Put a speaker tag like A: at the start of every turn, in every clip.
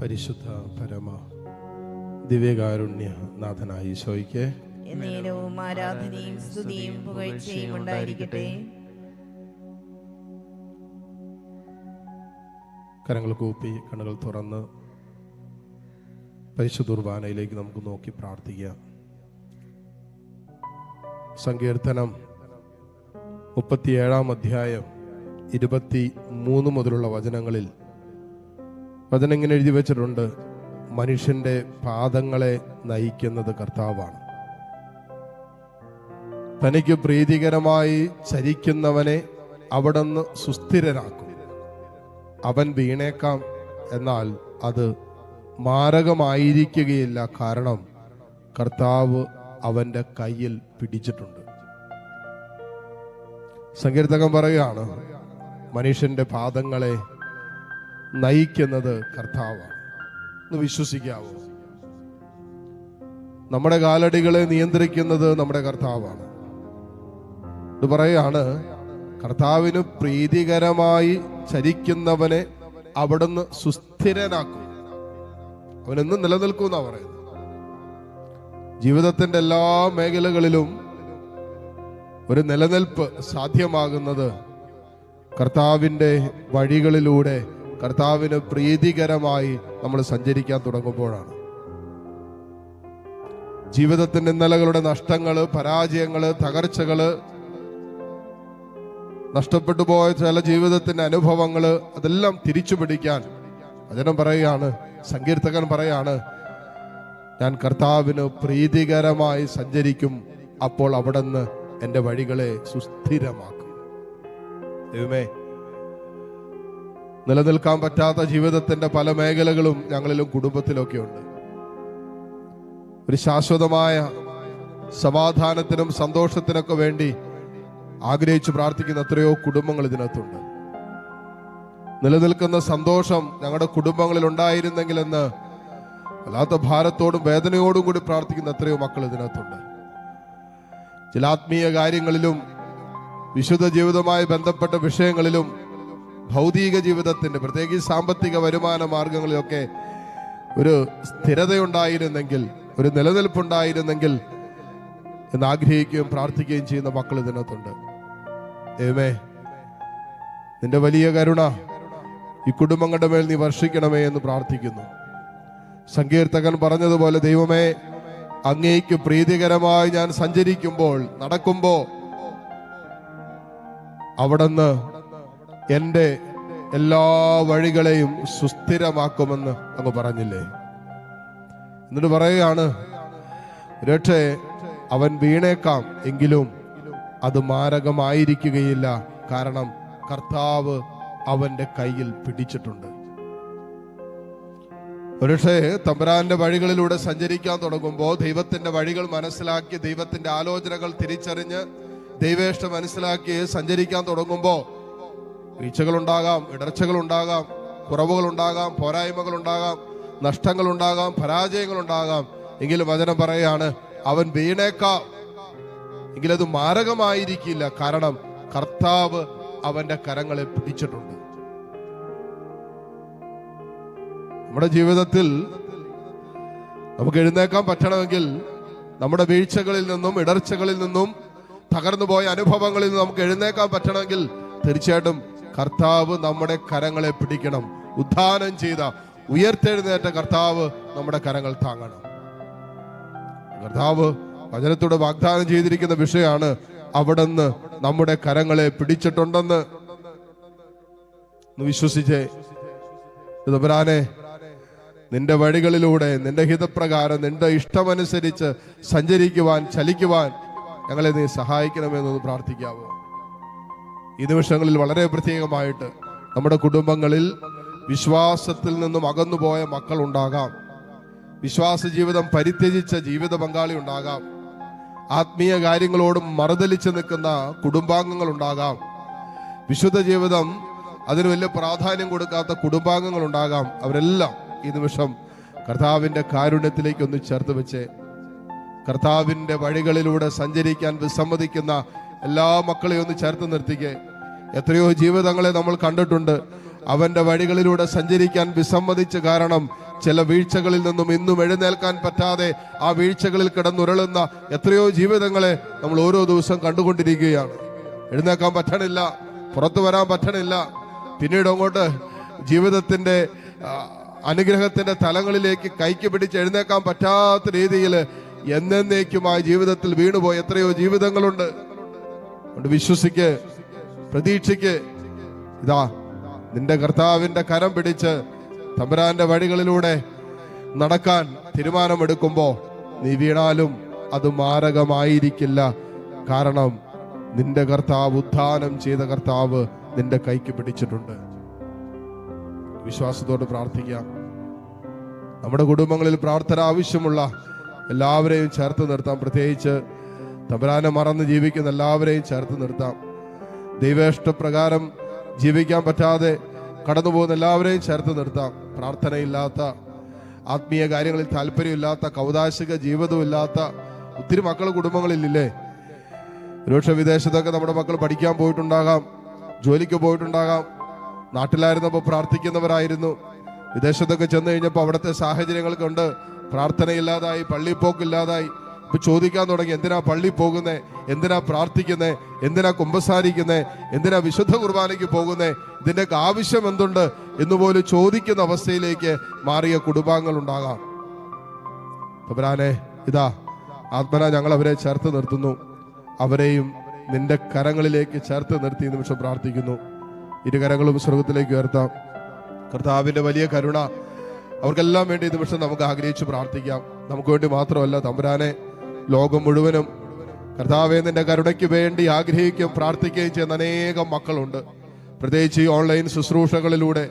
A: പരിശുദ്ധ പരമ ദിവ്യകാരുണ്യ നാഥനായി ഈശോയ്ക്ക്
B: ആരാധനയും സ്തുതിയും പുകഴ്ചയും ഉണ്ടായിരിക്കട്ടെ.
A: കരങ്ങൾ കൂപ്പി കണ്ണുകൾ തുറന്ന് പരിശുദ്ധ കുർബാനയിലേക്ക് നമുക്ക് നോക്കി പ്രാർത്ഥിക്കാം. സങ്കീർത്തനം മുപ്പത്തിയേഴാം അധ്യായം ഇരുപത്തി മൂന്ന് മുതലുള്ള വചനങ്ങളിൽ വചനം ഇങ്ങനെ എഴുതി വെച്ചിട്ടുണ്ട്. മനുഷ്യന്റെ പാദങ്ങളെ നയിക്കുന്നത് കർത്താവാണ്. തനിക്ക് പ്രീതികരമായി ചരിക്കുന്നവനെ അവിടുന്ന് സുസ്ഥിരനാക്കും അവൻ വീണേക്കാം എന്നാൽ അത് മാരകമായിരിക്കുകയില്ല. കാരണം കർത്താവ് അവന്റെ കയ്യിൽ പിടിച്ചിട്ടുണ്ട്. സങ്കീർത്തകം പറയുകയാണ് മനുഷ്യന്റെ പാദങ്ങളെ നയിക്കുന്നത് കർത്താവാണ്. എന്ന് വിശ്വസിക്കാവോ? നമ്മുടെ കാലടികളെ നിയന്ത്രിക്കുന്നത് നമ്മുടെ കർത്താവാണ്. ഇത് പറയാണ് കർത്താവിന് പ്രീതികരമായി ചരിക്കുന്നവനെ അവിടുന്ന് സുസ്ഥിരനാക്കും. അവനെന്നും നിലനിൽക്കുമെന്നാ പറയുന്നത്. ജീവിതത്തിന്റെ എല്ലാ മേഖലകളിലും ഒരു നിലനിൽപ്പ് സാധ്യമാകുന്നത് കർത്താവിന്റെ വഴികളിലൂടെ കർത്താവിന് പ്രീതികരമായി നമ്മൾ സഞ്ചരിക്കാൻ തുടങ്ങുമ്പോഴാണ്. ജീവിതത്തിന്റെ ഇന്നലകളുടെ നഷ്ടങ്ങൾ പരാജയങ്ങൾ തകർച്ചകൾ നഷ്ടപ്പെട്ടു പോയ ചില ജീവിതത്തിന്റെ അനുഭവങ്ങൾ അതെല്ലാം തിരിച്ചു പിടിക്കാൻ വചനം പറയുകയാണ് സങ്കീർത്തകൻ പറയാണ് ഞാൻ കർത്താവിന് പ്രീതികരമായി സഞ്ചരിക്കും അപ്പോൾ അവിടുന്ന് എന്റെ വഴികളെ സുസ്ഥിരമാക്കും. ദൈവമേ നിലനിൽക്കാൻ പറ്റാത്ത ജീവിതത്തിന്റെ പല മേഖലകളും ഞങ്ങളിലും കുടുംബത്തിലൊക്കെ ഉണ്ട് ഒരു ശാശ്വതമായ സമാധാനത്തിനും സന്തോഷത്തിനൊക്കെ വേണ്ടി ആഗ്രഹിച്ചു പ്രാർത്ഥിക്കുന്ന എത്രയോ കുടുംബങ്ങൾ ഇതിനകത്തുണ്ട്. നിലനിൽക്കുന്ന സന്തോഷം ഞങ്ങളുടെ കുടുംബങ്ങളിൽ ഉണ്ടായിരുന്നെങ്കിലെന്ന് വല്ലാത്ത ഭാരത്തോടും വേദനയോടും കൂടി പ്രാർത്ഥിക്കുന്ന എത്രയോ മക്കൾ ഇതിനകത്തുണ്ട്. ചില ആത്മീയ കാര്യങ്ങളിലും വിശുദ്ധ ജീവിതവുമായി ബന്ധപ്പെട്ട വിഷയങ്ങളിലും ഭൗതിക ജീവിതത്തിന്റെ പ്രത്യേകിച്ച് സാമ്പത്തിക വരുമാന മാർഗങ്ങളിലൊക്കെ ഒരു സ്ഥിരതയുണ്ടായിരുന്നെങ്കിൽ ഒരു നിലനിൽപ്പുണ്ടായിരുന്നെങ്കിൽ എന്ന് ആഗ്രഹിക്കുകയും പ്രാർത്ഥിക്കുകയും ചെയ്യുന്ന മക്കൾ ഇതിനകത്തുണ്ട്. ദൈവമേ നിന്റെ വലിയ കരുണ ഈ കുടുംബങ്ങളുടെ മേൽ നീ വർഷിക്കണമേ എന്ന് പ്രാർത്ഥിക്കുന്നു. സങ്കീർത്തകൻ പറഞ്ഞതുപോലെ ദൈവമേ അങ്ങേക്ക് പ്രീതികരമായി ഞാൻ സഞ്ചരിക്കുമ്പോൾ നടക്കുമ്പോ അവിടുന്ന് എന്റെ എല്ലാ വഴികളെയും സുസ്ഥിരമാക്കുമെന്ന് അങ്ങ് പറഞ്ഞില്ലേ? എന്നിട്ട് പറയുകയാണ് രക്ഷേ അവൻ വീണേക്കാം എങ്കിലും അത് മാരകമായിരിക്കുകയില്ല. കാരണം കർത്താവ് അവന്റെ കയ്യിൽ പിടിച്ചിട്ടുണ്ട്. ഒരുപക്ഷെ തമ്പുരാന്റെ വഴികളിലൂടെ സഞ്ചരിക്കാൻ തുടങ്ങുമ്പോൾ ദൈവത്തിന്റെ വഴികൾ മനസ്സിലാക്കി ദൈവത്തിന്റെ ആലോചനകൾ തിരിച്ചറിഞ്ഞ് ദൈവേഷ്ടം മനസ്സിലാക്കി സഞ്ചരിക്കാൻ തുടങ്ങുമ്പോൾ വീഴ്ചകൾ ഇടർച്ചകളുണ്ടാകാം കുറവുകളുണ്ടാകാം പോരായ്മകളുണ്ടാകാം നഷ്ടങ്ങളുണ്ടാകാം പരാജയങ്ങളുണ്ടാകാം. എങ്കിലും വചനം പറയാണ് അവൻ വീണേക്കാം. എങ്കിലത് മാരകമായിരിക്കില്ല. കാരണം കർത്താവ് അവന്റെ കരങ്ങളെ പിടിച്ചിട്ടുണ്ട്. നമ്മുടെ ജീവിതത്തിൽ നമുക്ക് എഴുന്നേക്കാൻ പറ്റണമെങ്കിൽ നമ്മുടെ വീഴ്ചകളിൽ നിന്നും ഇടർച്ചകളിൽ നിന്നും തകർന്നുപോയ അനുഭവങ്ങളിൽ നിന്നും നമുക്ക് എഴുന്നേക്കാൻ പറ്റണമെങ്കിൽ തീർച്ചയായിട്ടും കർത്താവ് നമ്മുടെ കരങ്ങളെ പിടിക്കണം. ഉദ്ധാനം ചെയ്ത ഉയർത്തെഴുന്നേറ്റ കർത്താവ് നമ്മുടെ കരങ്ങൾ താങ്ങണം. കർത്താവ് വചനത്തോട് വാഗ്ദാനം ചെയ്തിരിക്കുന്ന വിഷയമാണ് അവിടുന്ന് നമ്മുടെ കരങ്ങളെ പിടിച്ചിട്ടുണ്ടെന്ന്. വിശ്വസിച്ചേ. ഇതുപരാനെ നിന്റെ വഴികളിലൂടെ നിന്റെ ഹിതപ്രകാരം നിന്റെ ഇഷ്ടമനുസരിച്ച് സഞ്ചരിക്കുവാൻ ചലിക്കുവാൻ ഞങ്ങളെ നീ സഹായിക്കണമെന്നൊന്ന് പ്രാർത്ഥിക്കാവോ? ഈ നിമിഷങ്ങളിൽ വളരെ പ്രത്യേകമായിട്ട് നമ്മുടെ കുടുംബങ്ങളിൽ വിശ്വാസത്തിൽ നിന്നും അകന്നുപോയ മക്കൾ ഉണ്ടാകാം. വിശ്വാസ ജീവിതം പരിത്യജിച്ച ജീവിത പങ്കാളി ഉണ്ടാകാം. ആത്മീയ കാര്യങ്ങളോടും മറുതലിച്ച് നിൽക്കുന്ന കുടുംബാംഗങ്ങൾ ഉണ്ടാകാം. വിശുദ്ധ ജീവിതം അതിന് വലിയ പ്രാധാന്യം കൊടുക്കാത്ത കുടുംബാംഗങ്ങൾ ഉണ്ടാകാം. അവരെല്ലാം ഈ നിമിഷം കർത്താവിന്റെ കാരുണ്യത്തിലേക്ക് ഒന്ന് ചേർത്ത് വെച്ച് കർത്താവിന്റെ വഴികളിലൂടെ സഞ്ചരിക്കാൻ വിസമ്മതിക്കുന്ന എല്ലാ മക്കളെയും ഒന്ന് ചേർത്ത് നിർത്തിക്കേ. എത്രയോ ജീവിതങ്ങളെ നമ്മൾ കണ്ടിട്ടുണ്ട്. അവന്റെ വഴികളിലൂടെ സഞ്ചരിക്കാൻ വിസമ്മതിച്ച കാരണം ചില വീഴ്ചകളിൽ നിന്നും ഇന്നും എഴുന്നേൽക്കാൻ പറ്റാതെ ആ വീഴ്ചകളിൽ കിടന്നുരുളുന്ന എത്രയോ ജീവിതങ്ങളെ നമ്മൾ ഓരോ ദിവസം കണ്ടുകൊണ്ടിരിക്കുകയാണ്. എഴുന്നേക്കാൻ പറ്റണില്ല പുറത്തു വരാൻ പറ്റണില്ല. പിന്നീട് അങ്ങോട്ട് ജീവിതത്തിന്റെ അനുഗ്രഹത്തിന്റെ തലങ്ങളിലേക്ക് കൈക്ക് പിടിച്ച് എഴുന്നേക്കാൻ പറ്റാത്ത രീതിയിൽ എന്നേക്കുമായി ജീവിതത്തിൽ വീണുപോയ എത്രയോ ജീവിതങ്ങളുണ്ട്. വിശ്വസിക്ക് പ്രതീക്ഷയ്ക്ക് ഇതാ നിന്റെ കർത്താവിന്റെ കരം പിടിച്ച് തമ്പുരാന്റെ വഴികളിലൂടെ നടക്കാൻ തീരുമാനമെടുക്കുമ്പോ നീ വീണാലും അത് മാരകമായിരിക്കില്ല. കാരണം നിന്റെ കർത്താവ് ഉദ്ധാനം ചെയ്ത കർത്താവ് നിന്റെ കൈക്ക് പിടിച്ചിട്ടുണ്ട്. വിശ്വാസത്തോട് പ്രാർത്ഥിക്കാം. നമ്മുടെ കുടുംബങ്ങളിൽ പ്രാർത്ഥന ആവശ്യമുള്ള എല്ലാവരെയും ചേർത്ത് നിർത്താം. പ്രത്യേകിച്ച് തമ്പരാനെ മറന്ന് ജീവിക്കുന്ന എല്ലാവരെയും ചേർത്ത് നിർത്താം. ദൈവേഷ്ടപ്രകാരം ജീവിക്കാൻ പറ്റാതെ കടന്നു പോകുന്ന എല്ലാവരെയും ചേർത്ത് നിർത്താം. പ്രാർത്ഥനയില്ലാത്ത ആത്മീയ കാര്യങ്ങളിൽ താല്പര്യമില്ലാത്ത കൗതാശിക ജീവിതമില്ലാത്ത ഒത്തിരി മക്കൾ കുടുംബങ്ങളിലില്ലേ? ഒരുപക്ഷെ വിദേശത്തൊക്കെ നമ്മുടെ മക്കൾ പഠിക്കാൻ പോയിട്ടുണ്ടാകാം ജോലിക്ക് പോയിട്ടുണ്ടാകാം നാട്ടിലായിരുന്നപ്പോൾ പ്രാർത്ഥിക്കുന്നവരായിരുന്നു. വിദേശത്തൊക്കെ ചെന്ന് കഴിഞ്ഞപ്പോൾ അവിടുത്തെ സാഹചര്യങ്ങൾ കൊണ്ട് പ്രാർത്ഥനയില്ലാതായി പള്ളിപ്പോക്കില്ലാതായി ഇപ്പൊ ചോദിക്കാൻ തുടങ്ങി എന്തിനാ പള്ളി പോകുന്നേ? എന്തിനാ പ്രാർത്ഥിക്കുന്നേ? എന്തിനാ കുമ്പസാരിക്കുന്നേ? എന്തിനാ വിശുദ്ധ കുർബാനയ്ക്ക് പോകുന്നേ? ഇതിന്റെയൊക്കെ ആവശ്യം എന്തുണ്ട് എന്നുപോലും ചോദിക്കുന്ന അവസ്ഥയിലേക്ക് മാറിയ കുടുംബാംഗങ്ങൾ ഉണ്ടാകാം തമ്പുരാനെ ഇതാ ആത്മന ഞങ്ങൾ അവരെ ചേർത്ത് നിർത്തുന്നു. അവരെയും നിന്റെ കരങ്ങളിലേക്ക് ചേർത്ത് നിർത്തി നിമിഷം പ്രാർത്ഥിക്കുന്നു. ഇരുകരങ്ങളും സ്വർഗത്തിലേക്ക് ഉയർത്താം. കർത്താവിന്റെ വലിയ കരുണ അവർക്കെല്ലാം വേണ്ടി ഈ നിമിഷം നമുക്ക് ആഗ്രഹിച്ച് പ്രാർത്ഥിക്കാം. നമുക്ക് വേണ്ടി മാത്രമല്ല തമ്പുരാനെ ലോകം മുഴുവനും കർത്താവെ നിന്റെ കരുണയ്ക്ക് വേണ്ടി ആഗ്രഹിക്കുകയും പ്രാർത്ഥിക്കുകയും ചെയ്യുന്ന അനേകം മക്കളുണ്ട്. പ്രത്യേകിച്ച് ഈ ഓൺലൈൻ ശുശ്രൂഷകളിലൂടെ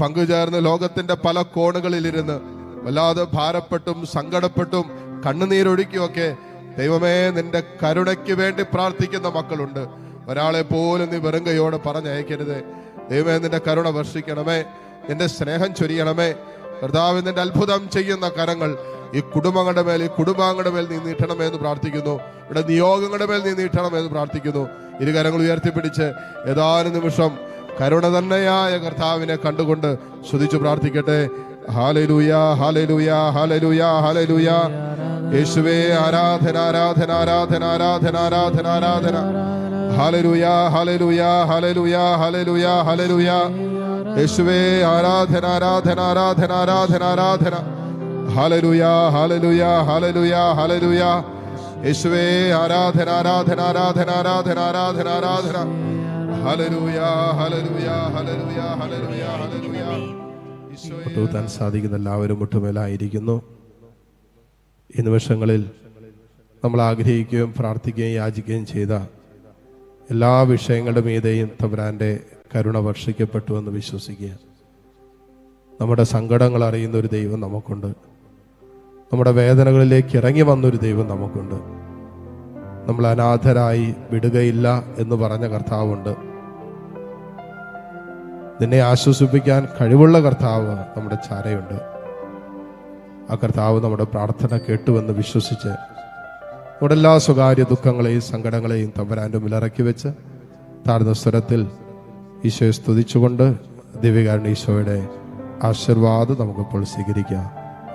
A: പങ്കുചേർന്ന് ലോകത്തിന്റെ പല കോണുകളിലിരുന്ന് വല്ലാതെ ഭാരപ്പെട്ടും സങ്കടപ്പെട്ടും കണ്ണുനീരൊഴുക്കിയൊക്കെ ദൈവമേ നിന്റെ കരുണയ്ക്ക് വേണ്ടി പ്രാർത്ഥിക്കുന്ന മക്കളുണ്ട്. ഒരാളെ പോലും നീ വെറും കൈയോടെ പറഞ്ഞയക്കരുത്. ദൈവമേ നിന്റെ കരുണ വർഷിക്കണമേ. നിന്റെ സ്നേഹം ചൊരിയണമേ. കർത്താവ് നിന്റെ അത്ഭുതം ചെയ്യുന്ന കരങ്ങൾ ഈ കുടുംബങ്ങളുടെ മേൽ ഈ കുടുംബാംഗങ്ങളുടെ മേൽ നീ നീട്ടണമേ എന്ന് പ്രാർത്ഥിക്കുന്നു. ഇവിടെ നിയോഗങ്ങളുടെ മേൽ നീ നീട്ടണമേ എന്ന് പ്രാർത്ഥിക്കുന്നു. ഇരു കരങ്ങൾ ഉയർത്തിപ്പിടിച്ച് ഏതാനും നിമിഷം കരുണ തന്നെയായ കർത്താവിനെ കണ്ടുകൊണ്ട് ശ്രുതിച്ചു പ്രാർത്ഥിക്കട്ടെ. ഹാലലൂയ ഹാലലൂയ ഹാലലൂയ ഹാലലൂയ യേശുവേ ആരാധന ആരാധന ആരാധന ആരാധന ആരാധന ആരാധന. Hallelujah hallelujah hallelujah hallelujah hallelujah യേശുവേ ആരാധന ആരാധന ആരാധന ആരാധന ആരാധന. ഹാലലൂയ യേശുവേ ആരാധന ആരാധന ആരാധന ആരാധന ആരാധന ആരാധന. സാധിക്കുന്ന എല്ലാവരും മുട്ടുമേലായിരിക്കുന്നു. ഈ നിമിഷങ്ങളിൽ നമ്മൾ ആഗ്രഹിക്കുകയും പ്രാർത്ഥിക്കുകയും യാചിക്കുകയും ചെയ്ത എല്ലാ വിഷയങ്ങളുടെ മീതെയും തമ്പുരാന്റെ കരുണ വർഷിക്കപ്പെട്ടു എന്ന് വിശ്വസിക്കുക. നമ്മുടെ സങ്കടങ്ങൾ അറിയുന്ന ഒരു ദൈവം നമുക്കുണ്ട്. നമ്മുടെ വേദനകളിലേക്ക് ഇറങ്ങി വന്നൊരു ദൈവം നമുക്കുണ്ട്. നമ്മൾ അനാഥരായി വിടുകയില്ല എന്ന് പറഞ്ഞ കർത്താവുണ്ട്. നിന്നെ ആശ്വസിപ്പിക്കാൻ കഴിവുള്ള കർത്താവ് നമ്മുടെ ചാരയുണ്ട്. ആ കർത്താവ് നമ്മുടെ പ്രാർത്ഥന കേട്ടുവെന്ന് വിശ്വസിച്ച് നമ്മുടെ എല്ലാ സ്വകാര്യ ദുഃഖങ്ങളെയും സങ്കടങ്ങളെയും തമ്പരാന്റെ മുന്നിലിറക്കി വെച്ച് താഴ്ന്ന സ്വരത്തിൽ ഈശോയെ സ്തുതിച്ചുകൊണ്ട് ദിവ്യകാരൻ ഈശോയുടെ ആശീർവാദം നമുക്കിപ്പോൾ സ്വീകരിക്കാം.